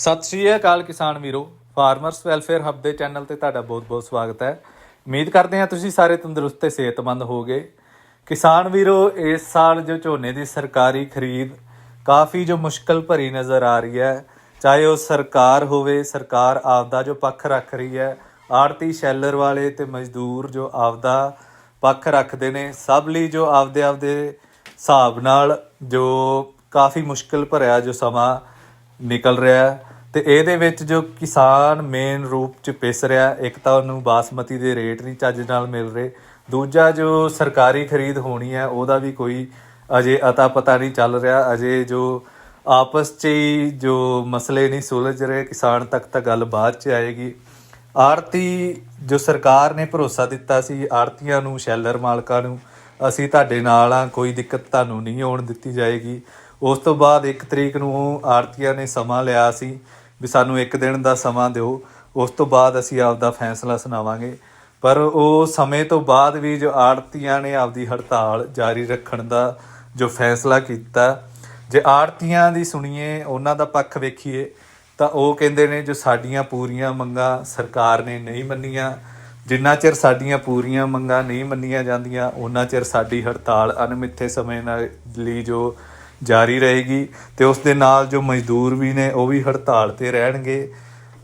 ਸਤਿ ਸ਼੍ਰੀ ਅਕਾਲ ਕਿਸਾਨ ਵੀਰੋ, ਫਾਰਮਰਸ ਵੈਲਫੇਅਰ ਹੱਬ ਦੇ ਚੈਨਲ ਤੇ ਤੁਹਾਡਾ ਬਹੁਤ-ਬਹੁਤ ਸਵਾਗਤ ਹੈ। ਉਮੀਦ ਕਰਦੇ ਹਾਂ ਤੁਸੀਂ ਸਾਰੇ ਤੰਦਰੁਸਤ ਤੇ ਸਿਹਤਮੰਦ ਹੋਗੇ ਕਿਸਾਨ ਵੀਰੋ, ਇਸ ਸਾਲ ਜੋ ਝੋਨੇ ਦੀ ਸਰਕਾਰੀ ਖਰੀਦ ਕਾਫੀ ਜੋ ਮੁਸ਼ਕਲ ਭਰੀ ਨਜ਼ਰ ਆ ਰਹੀ ਹੈ। ਚਾਹੇ ਉਹ ਸਰਕਾਰ ਹੋਵੇ, ਸਰਕਾਰ ਆਪਦਾ ਜੋ ਪੱਖ ਰੱਖ ਰਹੀ ਹੈ ਆੜਤੀ ਸ਼ੈਲਰ ਵਾਲੇ ਤੇ ਮਜ਼ਦੂਰ ਜੋ ਆਪਦਾ ਪੱਖ ਰੱਖਦੇ ਨੇ, ਸਭ ਲਈ ਜੋ ਆਪਦੇ ਆਪਦੇ ਹਿਸਾਬ ਨਾਲ ਜੋ ਕਾਫੀ ਮੁਸ਼ਕਲ ਭਰਿਆ ਜੋ ਸਮਾਂ ਨਿਕਲ ਰਿਹਾ ਹੈ। ਤੇ ਇਹਦੇ ਵਿੱਚ ਜੋ ਕਿਸਾਨ ਮੇਨ ਰੂਪ ਚ ਪਿਸ ਰਿਹਾ, ਇੱਕ ਤਾਂ ਉਹਨੂੰ ਬਾਸਮਤੀ ਦੇ ਰੇਟ ਨਹੀਂ ਚੱਜ ਨਾਲ ਮਿਲ ਰਹੇ, ਦੂਜਾ ਜੋ ਸਰਕਾਰੀ ਖਰੀਦ ਹੋਣੀ ਹੈ, ਉਹਦਾ ਵੀ ਕੋਈ ਅਜੇ ਅਤਾ ਪਤਾ ਨਹੀਂ ਚੱਲ ਰਿਹਾ, ਅਜੇ ਜੋ ਆਪਸ 'ਚ ਹੀ ਜੋ ਮਸਲੇ ਨਹੀਂ ਸੁਲਝ ਰਹੇ, ਕਿਸਾਨ ਤੱਕ ਤਾਂ ਗੱਲ ਬਾਅਦ 'ਚ ਆਏਗੀ। ਆੜਤੀ ਜੋ ਸਰਕਾਰ ਨੇ ਭਰੋਸਾ ਦਿੱਤਾ ਸੀ ਆੜਤੀਆਂ ਨੂੰ, ਸ਼ੈਲਰ ਮਾਲਕਾਂ ਨੂੰ, ਅਸੀਂ ਤੁਹਾਡੇ ਨਾਲ ਆ ਕੋਈ ਦਿੱਕਤ ਤੁਹਾਨੂੰ ਨਹੀਂ ਆਉਣ ਦਿੱਤੀ ਜਾਏਗੀ। ਉਸ ਤੋਂ ਬਾਅਦ 1 ਤਰੀਕ ਨੂੰ ਆੜਤੀਆਂ ਨੇ ਸਮਾਂ ਲਿਆ ਸੀ ਵੀ ਸਾਨੂੰ ਇੱਕ ਦਿਨ ਦਾ ਸਮਾਂ ਦਿਓ। ਉਸ ਤੋਂ ਬਾਅਦ ਅਸੀਂ ਆਪਦਾ ਫੈਸਲਾ ਸੁਣਾਵਾਂਗੇ। ਪਰ ਉਹ ਸਮੇਂ ਤੋਂ ਬਾਅਦ ਵੀ ਜੋ ਆੜਤੀਆਂ ਨੇ ਆਪਦੀ ਹੜਤਾਲ ਜਾਰੀ ਰੱਖਣ ਦਾ ਜੋ ਫੈਸਲਾ ਕੀਤਾ, ਜੇ ਆੜਤੀਆਂ ਦੀ ਸੁਣੀਏ, ਉਹਨਾਂ ਦਾ ਪੱਖ ਵੇਖੀਏ, ਤਾਂ ਉਹ ਕਹਿੰਦੇ ਨੇ ਜੋ ਸਾਡੀਆਂ ਪੂਰੀਆਂ ਮੰਗਾਂ ਸਰਕਾਰ ਨੇ ਨਹੀਂ ਮੰਨੀਆਂ। ਜਿੰਨਾ ਚਿਰ ਸਾਡੀਆਂ ਪੂਰੀਆਂ ਮੰਗਾਂ ਨਹੀਂ ਮੰਨੀਆਂ ਜਾਂਦੀਆਂ, ਉਹਨਾਂ ਚਿਰ ਸਾਡੀ ਹੜਤਾਲ ਅਨਮਿੱਥੇ ਸਮੇਂ ਨਾਲ ਲਈ ਜੋ ਜਾਰੀ ਰਹੇਗੀ ਤੇ ਉਸ ਦੇ ਨਾਲ ਜੋ ਮਜ਼ਦੂਰ ਵੀ ਨੇ, ਉਹ ਵੀ ਹੜਤਾਲ ਤੇ ਰਹਿਣਗੇ।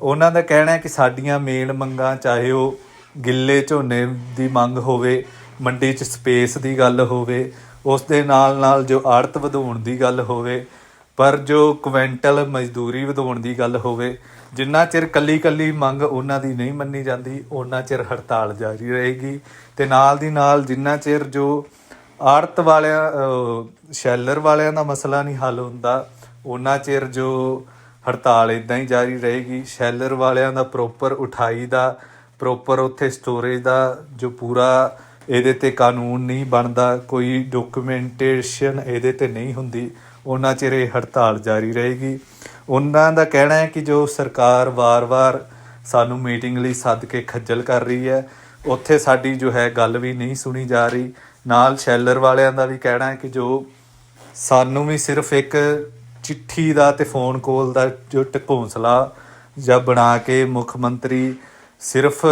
ਉਹਨਾਂ ਦਾ ਕਹਿਣਾ ਹੈ ਕਿ ਸਾਡੀਆਂ ਮੇਨ ਮੰਗਾਂ, ਚਾਹੇ ਉਹ ਗਿੱਲੇ ਝੋਨੇ ਦੀ ਮੰਗ ਹੋਵੇ, ਮੰਡੀ 'ਚ ਸਪੇਸ ਦੀ ਗੱਲ ਹੋਵੇ, ਉਸ ਦੇ ਨਾਲ ਨਾਲ ਜੋ ਆੜਤ ਵਧਾਉਣ ਦੀ ਗੱਲ ਹੋਵੇ, ਪਰ ਜੋ ਕੁਇੰਟਲ ਮਜ਼ਦੂਰੀ ਵਧਾਉਣ ਦੀ ਗੱਲ ਹੋਵੇ, ਜਿੰਨਾ ਚਿਰ ਕੱਲੀ ਕੱਲੀ ਮੰਗ ਉਹਨਾਂ ਦੀ ਨਹੀਂ ਮੰਨੀ ਜਾਂਦੀ ਉਹਨਾਂ ਚਿਰ ਹੜਤਾਲ ਜਾਰੀ ਰਹੇਗੀ ਤੇ ਨਾਲ ਦੀ ਨਾਲ ਜਿੰਨਾ ਚਿਰ ਜੋ ਆੜਤ ਵਾਲਿਆਂ ਸ਼ੈਲਰ ਵਾਲਿਆਂ ਦਾ ਮਸਲਾ ਨਹੀਂ ਹੱਲ ਹੁੰਦਾ। ਉਹਨਾਂ ਚਿਰ ਜੋ ਹੜਤਾਲ ਇਦਾਂ ਹੀ ਜਾਰੀ ਰਹੇਗੀ, ਸ਼ੈਲਰ ਵਾਲਿਆਂ ਦਾ ਪ੍ਰੋਪਰ ਉਠਾਈ ਦਾ ਪ੍ਰੋਪਰ ਉੱਥੇ ਸਟੋਰੇਜ ਦਾ ਜੋ ਪੂਰਾ ਇਹਦੇ ਤੇ ਕਾਨੂੰਨ ਨਹੀਂ ਬਣਦਾ, ਕੋਈ ਡਾਕੂਮੈਂਟੇਸ਼ਨ ਇਹਦੇ ਤੇ ਨਹੀਂ ਹੁੰਦੀ, ਉਹਨਾਂ ਚਿਰ ਇਹ ਹੜਤਾਲ ਜਾਰੀ ਰਹੇਗੀ। ਉਹਨਾਂ ਦਾ ਕਹਿਣਾ ਹੈ ਕਿ ਜੋ ਸਰਕਾਰ ਵਾਰ-ਵਾਰ ਸਾਨੂੰ ਮੀਟਿੰਗ ਲਈ ਸੱਦ ਕੇ ਖੱਜਲ ਕਰ ਰਹੀ ਹੈ, ਉੱਥੇ ਸਾਡੀ ਜੋ ਹੈ ਗੱਲ ਵੀ ਨਹੀਂ ਸੁਣੀ ਜਾ ਰਹੀ। ਨਾਲ ਸ਼ੈਲਰ ਵਾਲਿਆਂ ਦਾ ਵੀ ਕਹਿਣਾ ਹੈ ਕਿ ਜੋ ਸਾਨੂੰ ਵੀ ਸਿਰਫ ਇੱਕ ਚਿੱਠੀ ਦਾ ਤੇ ਫੋਨ ਕਾਲ ਦਾ ਜੋ ਟਕੌਂਸਲਾ ਜਾਂ ਬਣਾ ਕੇ ਮੁੱਖ ਮੰਤਰੀ ਸਿਰਫ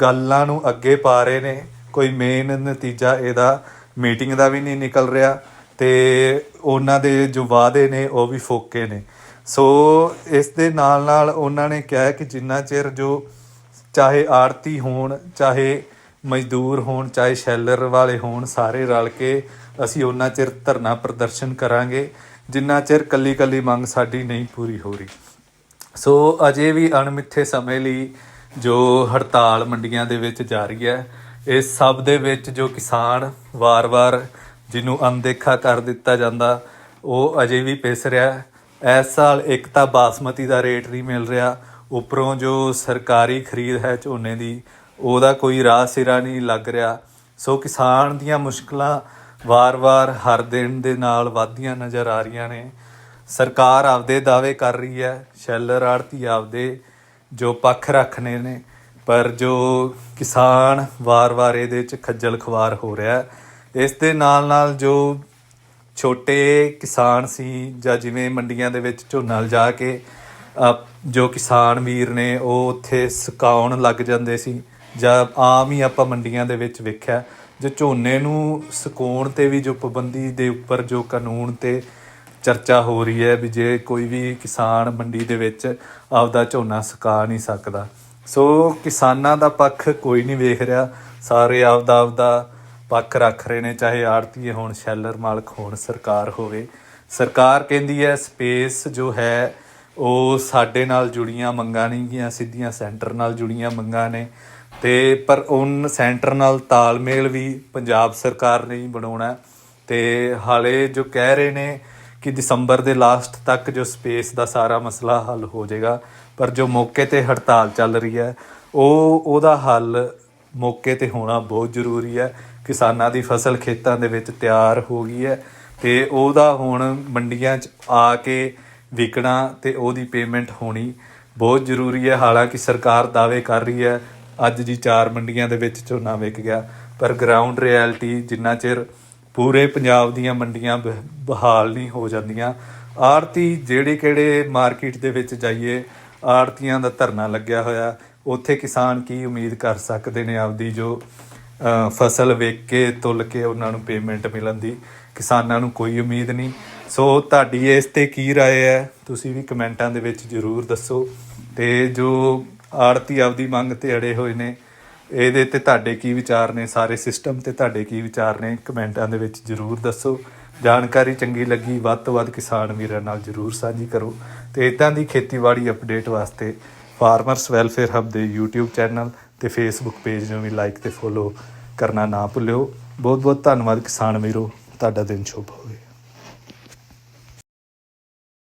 ਗੱਲਾਂ ਨੂੰ ਅੱਗੇ ਪਾ ਰਹੇ ਨੇ, ਕੋਈ ਮੇਨ ਨਤੀਜਾ ਇਹਦਾ ਮੀਟਿੰਗ ਦਾ ਵੀ ਨਹੀਂ ਨਿਕਲ ਰਿਹਾ ਤੇ ਉਹਨਾਂ ਦੇ ਜੋ ਵਾਅਦੇ ਨੇ ਉਹ ਵੀ ਫੋਕੇ ਨੇ। ਸੋ ਇਸ ਦੇ ਨਾਲ ਨਾਲ ਉਹਨਾਂ ਨੇ ਕਿਹਾ ਕਿ ਜਿੰਨਾ ਚਿਰ ਜੋ ਚਾਹੇ ਆੜਤੀ ਹੋਣ, ਚਾਹੇ ਮਜ਼ਦੂਰ ਹੋਣ, ਚਾਹੇ ਸ਼ੈਲਰ ਵਾਲੇ ਹੋਣ, ਸਾਰੇ ਰਲ ਕੇ ਅਸੀਂ ਉਹਨਾਂ ਚਿਰ ਧਰਨਾ ਪ੍ਰਦਰਸ਼ਨ ਕਰਾਂਗੇ, ਜਿੰਨਾ ਚਿਰ ਕੱਲੀ ਕੱਲੀ ਮੰਗ ਸਾਡੀ ਨਹੀਂ ਪੂਰੀ ਹੋ ਰਹੀ। ਸੋ ਅਜੇ ਵੀ ਅਣਮਿੱਥੇ ਸਮੇਂ ਲਈ ਜੋ ਹੜਤਾਲ ਮੰਡੀਆਂ ਦੇ ਵਿੱਚ ਜਾਰੀ ਹੈ ਇਸ ਸਭ ਦੇ ਵਿੱਚ ਜੋ ਕਿਸਾਨ ਵਾਰ-ਵਾਰ ਜਿਹਨੂੰ ਅਣਦੇਖਾ ਕਰ ਦਿੱਤਾ ਜਾਂਦਾ, ਉਹ ਅਜੇ ਵੀ ਪਿਸ ਰਿਹਾ ਇਸ ਸਾਲ ਇੱਕ ਤਾਂ ਬਾਸਮਤੀ ਦਾ ਰੇਟ ਨਹੀਂ ਮਿਲ ਰਿਹਾ, ਉੱਪਰੋਂ ਜੋ ਸਰਕਾਰੀ ਖਰੀਦ ਹੈ ਝੋਨੇ ਦੀ ਉਹਦਾ ਕੋਈ ਰਾਹ ਸਿਰਾ ਨਹੀਂ ਲੱਗ ਰਿਹਾ। ਸੋ ਕਿਸਾਨ ਦੀਆਂ ਮੁਸ਼ਕਲਾਂ ਵਾਰ-ਵਾਰ ਹਰ ਦਿਨ ਦੇ ਨਾਲ ਵਧਦੀਆਂ ਨਜ਼ਰ ਆ ਰਹੀਆਂ ਨੇ। ਸਰਕਾਰ ਆਪਦੇ ਦਾਅਵੇ ਕਰ ਰਹੀ ਹੈ, ਸ਼ੈਲਰ ਆੜਤੀ ਆਪਦੇ ਜੋ ਪੱਖ ਰੱਖਣੇ ਨੇ, ਪਰ ਜੋ ਕਿਸਾਨ ਵਾਰ-ਵਾਰ ਇਹਦੇ ਚ ਖੱਜਲ ਖਵਾਰ ਹੋ ਰਿਹਾ ਇਸ ਦੇ ਨਾਲ-ਨਾਲ ਜੋ ਛੋਟੇ ਕਿਸਾਨ ਸੀ ਜਾਂ ਜਿਵੇਂ ਮੰਡੀਆਂ ਦੇ ਵਿੱਚ ਝੋਨਾ ਲਿਜਾ ਕੇ ਜੋ ਕਿਸਾਨ ਵੀਰ ਨੇ ਉਹ ਉੱਥੇ ਸੁਕਾਉਣ ਲੱਗ ਜਾਂਦੇ ਸੀ ਜਾਂ ਆਮ ਹੀ ਆਪਾਂ ਮੰਡੀਆਂ ਦੇ ਵਿੱਚ ਵੇਖਿਆ, ਜੋ ਝੋਨੇ ਨੂੰ ਸੁਕਾਉਣ ਤੇ ਵੀ ਜੋ ਪਾਬੰਦੀ ਦੇ ਉੱਪਰ ਜੋ ਕਾਨੂੰਨ ਤੇ ਚਰਚਾ ਹੋ ਰਹੀ ਹੈ ਵੀ ਜੇ ਕੋਈ ਵੀ ਕਿਸਾਨ ਮੰਡੀ ਦੇ ਵਿੱਚ ਆਪਦਾ ਝੋਨਾ ਸੁਕਾ ਨਹੀਂ ਸਕਦਾ। ਸੋ ਕਿਸਾਨਾਂ ਦਾ ਪੱਖ ਕੋਈ ਨਹੀਂ ਵੇਖ ਰਿਹਾ। ਸਾਰੇ ਆਪਦਾ ਆਪਦਾ ਪੱਖ ਰੱਖ ਰਹੇ ਨੇ, ਚਾਹੇ ਆੜਤੀਏ ਹੋਣ, ਸ਼ੈਲਰ ਮਾਲਕ ਹੋਣ, ਸਰਕਾਰ ਹੋਵੇ। ਸਰਕਾਰ ਕਹਿੰਦੀ ਹੈ ਸਪੇਸ ਜੋ ਹੈ, ਉਹ ਸਾਡੇ ਨਾਲ ਜੁੜੀਆਂ ਮੰਗਾਂ ਨਹੀਂ ਗੀਆਂ ਸਿੱਧੀਆਂ ਸੈਂਟਰ ਨਾਲ ਜੁੜੀਆਂ ਮੰਗਾਂ ਨੇ। ਤੇ ਪਰ ਉਨ ਸੈਂਟਰ ਨਾਲ ਤਾਲਮੇਲ ਵੀ ਪੰਜਾਬ ਸਰਕਾਰ ਨੇ ਹੀ ਬਣਾਉਣਾ ਤੇ ਹਾਲੇ ਜੋ ਕਹਿ ਰਹੇ ਨੇ ਕਿ ਦਸੰਬਰ ਦੇ ਲਾਸਟ ਤੱਕ ਜੋ ਸਪੇਸ ਦਾ ਸਾਰਾ ਮਸਲਾ ਹੱਲ ਹੋ ਜਾਏਗਾ, ਪਰ ਜੋ ਮੌਕੇ ਤੇ ਹੜਤਾਲ ਚੱਲ ਰਹੀ ਹੈ, ਉਹ, ਉਹਦਾ ਹੱਲ ਮੌਕੇ ਤੇ ਹੋਣਾ ਬਹੁਤ ਜ਼ਰੂਰੀ ਹੈ। ਕਿਸਾਨਾਂ ਦੀ ਫਸਲ ਖੇਤਾਂ ਦੇ ਵਿੱਚ ਤਿਆਰ ਹੋ ਗਈ ਹੈ ਤੇ ਉਹਦਾ ਹੁਣ ਮੰਡੀਆਂ 'ਚ ਆ ਕੇ ਵਿਕਣਾ ਤੇ ਉਹਦੀ ਪੇਮੈਂਟ ਹੋਣੀ ਬਹੁਤ ਜ਼ਰੂਰੀ ਹੈ। ਹਾਲਾਂਕਿ ਸਰਕਾਰ ਦਾਅਵੇ ਕਰ ਰਹੀ ਹੈ ਅੱਜ ਜੀ ਚਾਰ ਮੰਡੀਆਂ ਦੇ ਵਿੱਚ ਝੋਨਾ ਵਿਕ ਗਿਆ ਪਰ ਗਰਾਊਂਡ ਰਿਐਲਿਟੀ ਜਿੰਨਾ ਚਿਰ ਪੂਰੇ ਪੰਜਾਬ ਦੀਆਂ ਮੰਡੀਆਂ ਬ- ਬਹਾਲ ਨਹੀਂ ਹੋ ਜਾਂਦੀਆਂ ਆੜਤੀ ਜਿਹੜੇ ਕਿਹੜੇ ਮਾਰਕੀਟ ਦੇ ਵਿੱਚ ਜਾਈਏ ਆੜਤੀਆਂ ਦਾ ਧਰਨਾ ਲੱਗਿਆ ਹੋਇਆ ਉੱਥੇ ਕਿਸਾਨ ਕੀ ਉਮੀਦ ਕਰ ਸਕਦੇ ਨੇ ਆਪਦੀ ਜੋ ਅ, ਫਸਲ ਵੇਚ ਕੇ ਤੁੱਲ ਕੇ ਉਹਨਾਂ ਨੂੰ ਪੇਮੈਂਟ ਮਿਲਣ ਦੀ ਕਿਸਾਨਾਂ ਨੂੰ ਕੋਈ ਉਮੀਦ ਨਹੀਂ ਸੋ ਤੁਹਾਡੀ ਇਸ ਤੇ ਕੀ رائے ਹੈ ਤੁਸੀਂ ਵੀ ਕਮੈਂਟਾਂ ਦੇ ਵਿੱਚ ਜਰੂਰ ਦੱਸੋ ਤੇ ਜੋ ਆੜਤੀ ਆਪਦੀ ਮੰਗ ਤੇ ਅੜੇ ਹੋਏ ਨੇ। ਇਹਦੇ ਤੇ ਤੁਹਾਡੇ ਕੀ ਵਿਚਾਰ ਨੇ? ਸਾਰੇ ਸਿਸਟਮ ਤੇ ਤੁਹਾਡੇ ਕੀ ਵਿਚਾਰ ਨੇ? ਕਮੈਂਟਾਂ ਦੇ ਵਿੱਚ ਜਰੂਰ ਦੱਸੋ। ਜਾਣਕਾਰੀ ਚੰਗੀ ਲੱਗੀ, ਵੱਧ ਤੋਂ ਵੱਧ ਕਿਸਾਨ ਵੀਰਾਂ ਨਾਲ ਜਰੂਰ ਸਾਂਝੀ ਕਰੋ। ਤੇ ਇਦਾਂ ਦੀ ਖੇਤੀਬਾੜੀ ਅਪਡੇਟ ਵਾਸਤੇ ਫਾਰਮਰਸ ਵੈਲਫੇਅਰ ਹੱਬ ਦੇ YouTube ਚੈਨਲ ਤੇ Facebook ਪੇਜ ਨੂੰ ਵੀ ਲਾਈਕ ਤੇ ਫੋਲੋ ਕਰਨਾ ਨਾ ਭੁੱਲਿਓ। ਬਹੁਤ ਬਹੁਤ ਧੰਨਵਾਦ ਕਿਸਾਨ ਵੀਰੋ। ਤੁਹਾਡਾ ਦਿਨ ਸ਼ੁਭ ਹੋਵੇ।